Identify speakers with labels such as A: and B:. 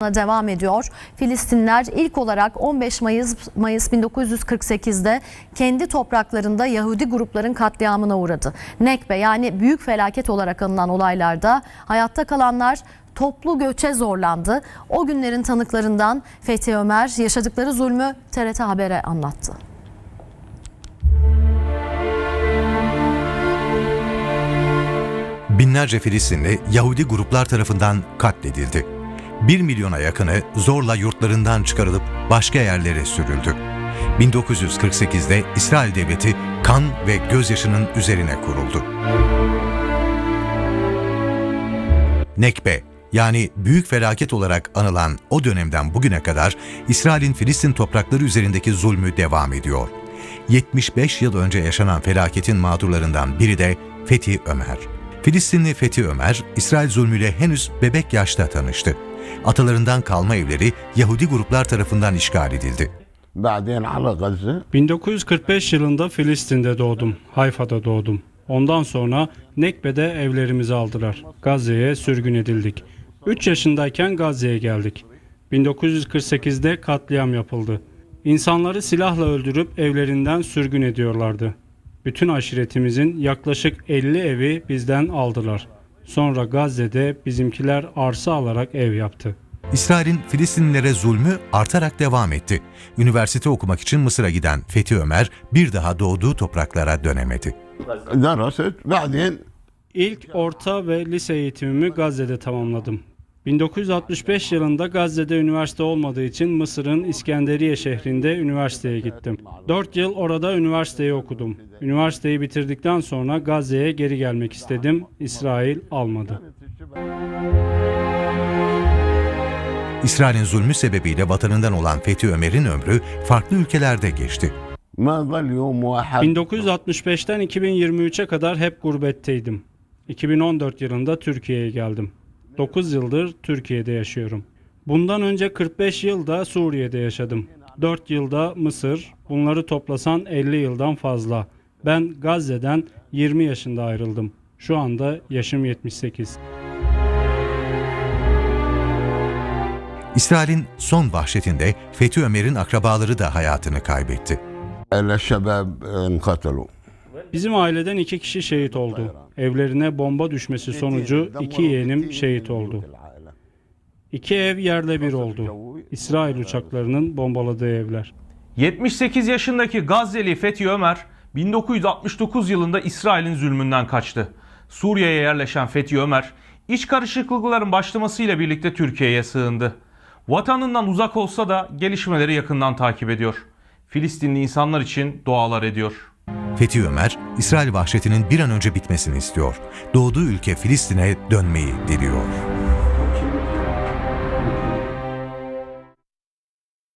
A: devam ediyor. Filistinler ilk olarak 15 Mayıs Mayıs 1948'de kendi topraklarında Yahudi grupların katliamına uğradı. Nekbe yani büyük felaket olarak anılan olaylarda hayatta kalanlar toplu göçe zorlandı. O günlerin tanıklarından Fethi Ömer yaşadıkları zulmü TRT Haber'e anlattı.
B: Binlerce Filistinli Yahudi gruplar tarafından katledildi. 1 milyona yakını zorla yurtlarından çıkarılıp başka yerlere sürüldü. 1948'de İsrail Devleti kan ve gözyaşının üzerine kuruldu. Nekbe yani büyük felaket olarak anılan o dönemden bugüne kadar İsrail'in Filistin toprakları üzerindeki zulmü devam ediyor. 75 yıl önce yaşanan felaketin mağdurlarından biri de Fethi Ömer. Filistinli Fethi Ömer, İsrail zulmüyle henüz bebek yaşta tanıştı. Atalarından kalma evleri Yahudi gruplar tarafından işgal edildi.
C: 1945 yılında Filistin'de doğdum, Hayfa'da doğdum. Ondan sonra Nekbe'de evlerimizi aldılar. Gazze'ye sürgün edildik. 3 yaşındayken Gazze'ye geldik. 1948'de katliam yapıldı. İnsanları silahla öldürüp evlerinden sürgün ediyorlardı. Bütün aşiretimizin yaklaşık 50 evi bizden aldılar. Sonra Gazze'de bizimkiler arsa alarak ev yaptı.
B: İsrail'in Filistinlilere zulmü artarak devam etti. Üniversite okumak için Mısır'a giden Fethi Ömer bir daha doğduğu topraklara dönemedi.
C: İlk orta ve lise eğitimimi Gazze'de tamamladım. 1965 yılında Gazze'de üniversite olmadığı için Mısır'ın İskenderiye şehrinde üniversiteye gittim. 4 yıl orada üniversiteyi okudum. Üniversiteyi bitirdikten sonra Gazze'ye geri gelmek istedim. İsrail almadı.
B: İsrail'in zulmü sebebiyle vatanından olan Fethi Ömer'in ömrü farklı ülkelerde geçti.
C: 1965'ten 2023'e kadar hep gurbetteydim. 2014 yılında Türkiye'ye geldim. 9 yıldır Türkiye'de yaşıyorum. Bundan önce 45 yılda Suriye'de yaşadım. 4 yılda Mısır, bunları toplasan 50 yıldan fazla. Ben Gazze'den 20 yaşında ayrıldım. Şu anda yaşım 78.
B: İsrail'in son vahşetinde Fethi Ömer'in akrabaları da hayatını kaybetti.
C: Bizim aileden iki kişi şehit oldu. Evlerine bomba düşmesi sonucu iki yeğenim şehit oldu. İki ev yerle bir oldu. İsrail uçaklarının bombaladığı evler.
D: 78 yaşındaki Gazze'li Fethi Ömer 1969 yılında İsrail'in zulmünden kaçtı. Suriye'ye yerleşen Fethi Ömer iç karışıklıkların başlamasıyla birlikte Türkiye'ye sığındı. Vatanından uzak olsa da gelişmeleri yakından takip ediyor. Filistinli insanlar için dualar ediyor.
B: Fethi Ömer, İsrail vahşetinin bir an önce bitmesini istiyor. Doğduğu ülke Filistin'e dönmeyi diliyor.